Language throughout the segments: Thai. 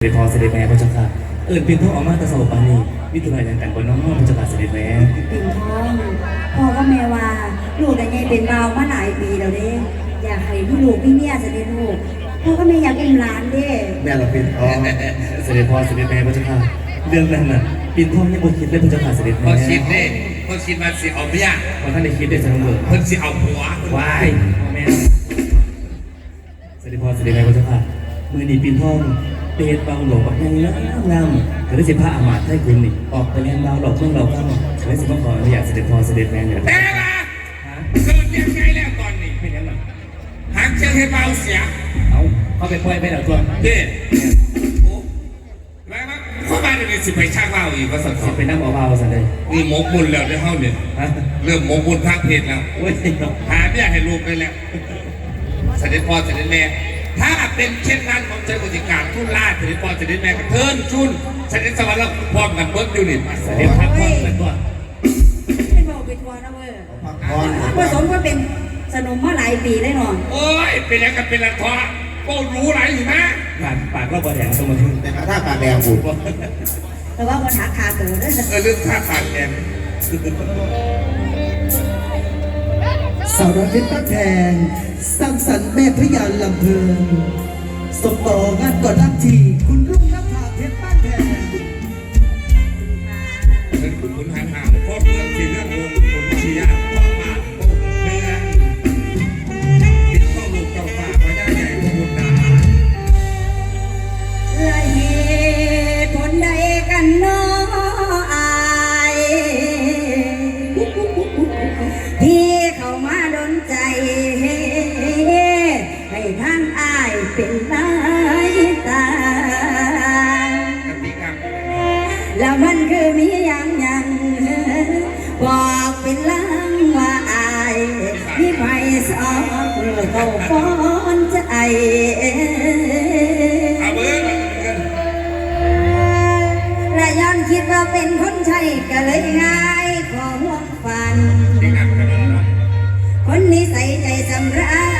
เสด็จพ่อเสด็จแม่พระเจ้าค่ะเอิญเป็นพ่อออกมาแตะเสาปานนี้วิทุไรยังกันบนน้องพระเจ้าค่ะเสด็จแม่ปิ่นทองพ่อก็แม่ว่าลูกแต่ยังเป็นเบาวมาหลายปีแล้วเด้อยากให้พี่ลูกพี่เมียเสด็จลูกพ่อก็แม่อยากอุ้มหลานเด้แม่เราเป็นท้องเสด็จพ่อเสด็จแม่พระเจ้าค่ะเรื่องนั้นน่ะปิ่นทองยังบ่คิดเลยพระเจ้าค่ะเสด็จพแม่อคิดนี่พอคิดมาสิเอาเมียพอท่านได้คิดได้สนองเบิกเพิ่นสิเอาผัววายแม่เสด็จพ่อเสด็จแม่พระเจ้าค่ะมือนีปิ่นทอง เปรตเบาหลงบักยังงามงามก็ได้สิพระอามาตย์ให้คุณนี่ออกไปเรียนดาวหลอกเมืองเราเข้าก็ได้สิมาขออนุญาตเสด็จพ่อเสด็จแม่เนี่ยแต่ว่าฮะเกิดยังไงแล้วตอนนี้ไม่ยังหรอกหางเชียงให้เบาเสีย เอาเขาไปปล่อยไปแล้วตัวเด้โอ้แล้วมั้งเข้ามาเดี๋ยวนี้สิไปช่างเบาอีกว่าสักสสิองไปนั่งเบาๆสันเลยนี่หมกบุญแล้วในห้องเนี่ยฮะเริ่มหมกบุญทางเพศแล้วโอ้ยเนาะหาเมียให้ลูกไปแล้วเสด็จพ่อเสด็จแม่ถ้าเป็นเช่นนั้นผมจะบริการทุนลาดเสด็จพ่อเสด็จแม่ก็เทินชุนเสด็จสวรรค์แล้วพร้อมกันเบิ้งอยู่นี่มาเสเสด็ด็จจคพัรับกผ่อนไปก่อนเป็นเบาไปทัวร์นะเว้ยพักผ่อนผสมก็เป็นสนมมาหลายปีเลยเนาะโอ้ยเป็นยังกันเป็นละทอก็รู้ไรอยู่นะปากปากก็บอแดงตรงมาถึงแต่ถ้าปากแดงบุญแต่ว่าวันหาคาเต๋อเด้อเออเรื่องท่าทางแก สาวน้อยเพชรบ้านแพงสร้างสรรค์แม่พระยาลำเพลินส่งต่องานก่อนทักทีคุณรุ่งนภาเพชรบ้านแพงเป็นคุณหันหางพ่อเมือง เขาฟ้อนใจเอาเบิ้งและย้อนคิดว่าเป็นคนใช่ก็เลยง่ายขอห่วงฝันติกรรมกันแล้วเนาะคนนิสัยใจสำราญ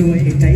doing it.